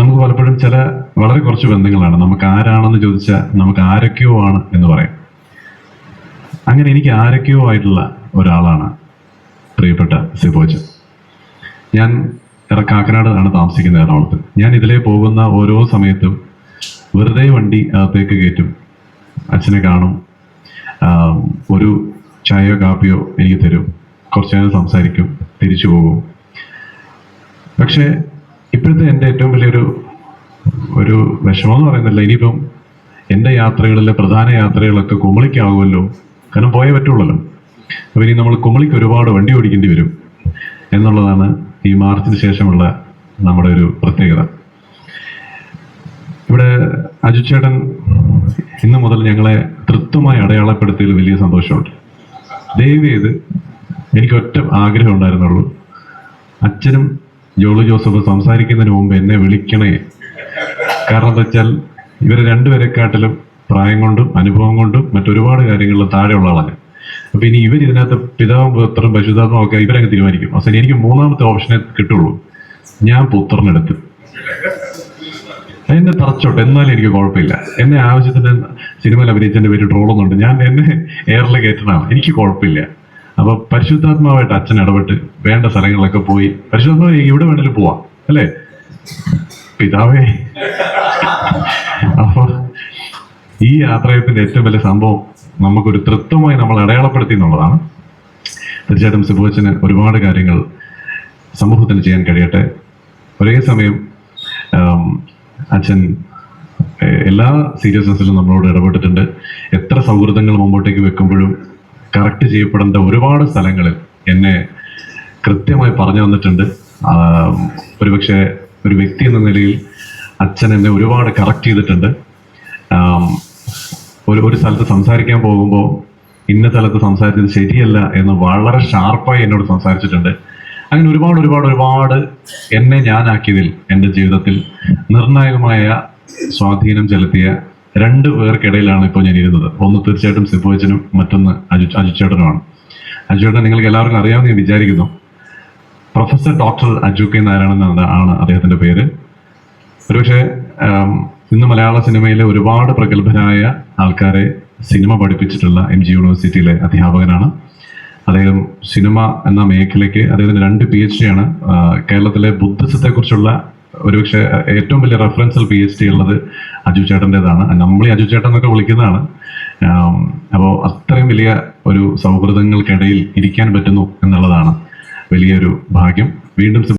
നമുക്ക് പലപ്പോഴും ചില വളരെ കുറച്ച് ബന്ധങ്ങളാണ്. നമുക്ക് ആരാണെന്ന് ചോദിച്ചാൽ നമുക്ക് ആരൊക്കെയോ ആണ് എന്ന് പറയാം. അങ്ങനെ എനിക്ക് ആരൊക്കെയോ ആയിട്ടുള്ള ഒരാളാണ് പ്രിയപ്പെട്ട സിബോജ. ഞാൻ കാക്കനാടാണ് താമസിക്കുന്നത് എറണാകുളത്ത്. ഞാൻ ഇതിലേ പോകുന്ന ഓരോ സമയത്തും വെറുതെ വണ്ടി അകത്തേക്ക് കയറ്റും. അച്ഛനെ കാണും. ഒരു ചായയോ കാപ്പിയോ എനിക്ക് തരും. കുറച്ച് നേരം സംസാരിക്കും. തിരിച്ചു പോകും. പക്ഷേ ഇപ്പോഴത്തെ എന്റെ ഏറ്റവും വലിയൊരു ഒരു വിഷമം എന്ന് പറയുന്നില്ല. ഇനിയിപ്പം എന്റെ യാത്രകളിലെ പ്രധാന യാത്രകളൊക്കെ കുമളിക്കാകുമല്ലോ കാരണം പോയേ പറ്റുള്ളല്ലോ. അപ്പോൾ ഇനി നമ്മൾ കുമളിക്ക് ഒരുപാട് വണ്ടി ഓടിക്കേണ്ടി വരും എന്നുള്ളതാണ് ഈ മാർച്ചിന് ശേഷമുള്ള നമ്മുടെ ഒരു പ്രത്യേകത. ഇവിടെ അജു ചേട്ടൻ ഇന്ന് മുതൽ ഞങ്ങളെ തൃത്വമായി അടയാളപ്പെടുത്തിയതിൽ വലിയ സന്തോഷമുണ്ട്. ദയവ് ചെയ്ത് എനിക്ക് ഒറ്റ ആഗ്രഹം ഉണ്ടായിരുന്നുള്ളൂ. അച്ഛനും ജോളി ജോസഫ് സംസാരിക്കുന്നതിന് മുമ്പ് എന്നെ വിളിക്കണേ. കാരണം എന്താ വെച്ചാൽ ഇവരെ രണ്ടുപേരെക്കാട്ടിലും പ്രായം കൊണ്ടും അനുഭവം കൊണ്ടും മറ്റൊരുപാട് കാര്യങ്ങളിൽ താഴെയുള്ള ആളാണ്. അപ്പൊ ഇനി ഇവർ ഇതിനകത്ത് പിതാവും പുത്രനും പശുതാത്മം ഒക്കെ ഇവരങ്ങ് തീരുമാനിക്കും. അവസാനം എനിക്ക് മൂന്നാമത്തെ ഓപ്ഷനെ കിട്ടുള്ളൂ. ഞാൻ പുത്രനെടുത്ത് എന്നെ തറച്ചോട്ടെ. എന്നാലും എനിക്ക് കുഴപ്പമില്ല. എന്നെ ആവശ്യത്തിന് സിനിമയിൽ അഭിനയിച്ചതിന്റെ പേര് ട്രോളൊന്നുണ്ട് ഞാൻ എന്നെ എയറിൽ കയറ്റണം എനിക്ക് കുഴപ്പമില്ല. അപ്പൊ പരിശുദ്ധാത്മാവായിട്ട് അച്ഛൻ ഇടപെട്ട് വേണ്ട സ്ഥലങ്ങളിലൊക്കെ പോയി പരിശുദ്ധാത്മാവ് എവിടെ വേണേലും പോവാം അല്ലേ? പിതാവേ. അപ്പൊ ഈ യാത്രയത്തിന്റെ ഏറ്റവും വലിയ സംഭവം നമുക്കൊരു തൃത്വമായി നമ്മൾ അടയാളപ്പെടുത്തി എന്നുള്ളതാണ്. തീർച്ചയായിട്ടും സുബോച്ചന് ഒരുപാട് കാര്യങ്ങൾ സമൂഹത്തിന് ചെയ്യാൻ കഴിയട്ടെ. ഒരേ സമയം അച്ഛൻ എല്ലാ സീരിയസ്നെസ്സിലും നമ്മളോട് ഇടപെട്ടിട്ടുണ്ട്. എത്ര സൗഹൃദങ്ങൾ മുമ്പോട്ടേക്ക് വെക്കുമ്പോഴും കറക്റ്റ് ചെയ്യപ്പെടേണ്ട ഒരുപാട് സ്ഥലങ്ങളിൽ എന്നെ കൃത്യമായി പറഞ്ഞു തന്നിട്ടുണ്ട്. ഒരുപക്ഷെ ഒരു വ്യക്തി എന്ന നിലയിൽ അച്ഛൻ എന്നെ ഒരുപാട് കറക്റ്റ് ചെയ്തിട്ടുണ്ട്. ഒരു ഒരു സ്ഥലത്ത് സംസാരിക്കാൻ പോകുമ്പോൾ ഇന്ന സ്ഥലത്ത് സംസാരിച്ചത് ശരിയല്ല എന്ന് വളരെ ഷാർപ്പായി എന്നോട് സംസാരിച്ചിട്ടുണ്ട്. അങ്ങനെ ഒരുപാട് ഒരുപാട് ഒരുപാട് എന്നെ ഞാനാക്കിയതിൽ എന്റെ ജീവിതത്തിൽ നിർണായകമായ സ്വാധീനം ചെലുത്തിയ രണ്ട് പേർക്കിടയിലാണ് ഇപ്പോൾ ഞാൻ ഇരുന്നത്. ഒന്ന് തീർച്ചയായിട്ടും സിബുവച്ചനും മറ്റൊന്ന് അജു അജുച്ചേട്ടനുമാണ് അജുചേട്ടൻ നിങ്ങൾക്ക് എല്ലാവർക്കും അറിയാമെന്ന് ഞാൻ വിചാരിക്കുന്നു. Professor doctor Aju K Narayanan ആണ് അദ്ദേഹത്തിന്റെ പേര്. ഒരുപക്ഷെ ഇന്ന് മലയാള സിനിമയിലെ ഒരുപാട് പ്രഗത്ഭരായ ആൾക്കാരെ സിനിമ പഠിപ്പിച്ചിട്ടുള്ള എം ജി യൂണിവേഴ്സിറ്റിയിലെ അധ്യാപകനാണ്. അദ്ദേഹം സിനിമ എന്ന മേഖലയ്ക്ക് അദ്ദേഹത്തിന് രണ്ട് പി എച്ച് ഡി ആണ് കേരളത്തിലെ ബുദ്ധിസത്തെക്കുറിച്ചുള്ള ഒരുപക്ഷെ ഏറ്റവും വലിയ റെഫറൻസൽ പി എച്ച് ഡി ഉള്ളത് അജു ചേട്ടന്റെതാണ് നമ്മൾ ഈ അജു ചേട്ടൻ എന്നൊക്കെ വിളിക്കുന്നതാണ്. അപ്പോൾ അത്രയും വലിയ ഒരു സൗഹൃദങ്ങൾക്കിടയിൽ ഇരിക്കാൻ പറ്റുന്നു എന്നുള്ളതാണ് വലിയൊരു ഭാഗ്യം. വീണ്ടും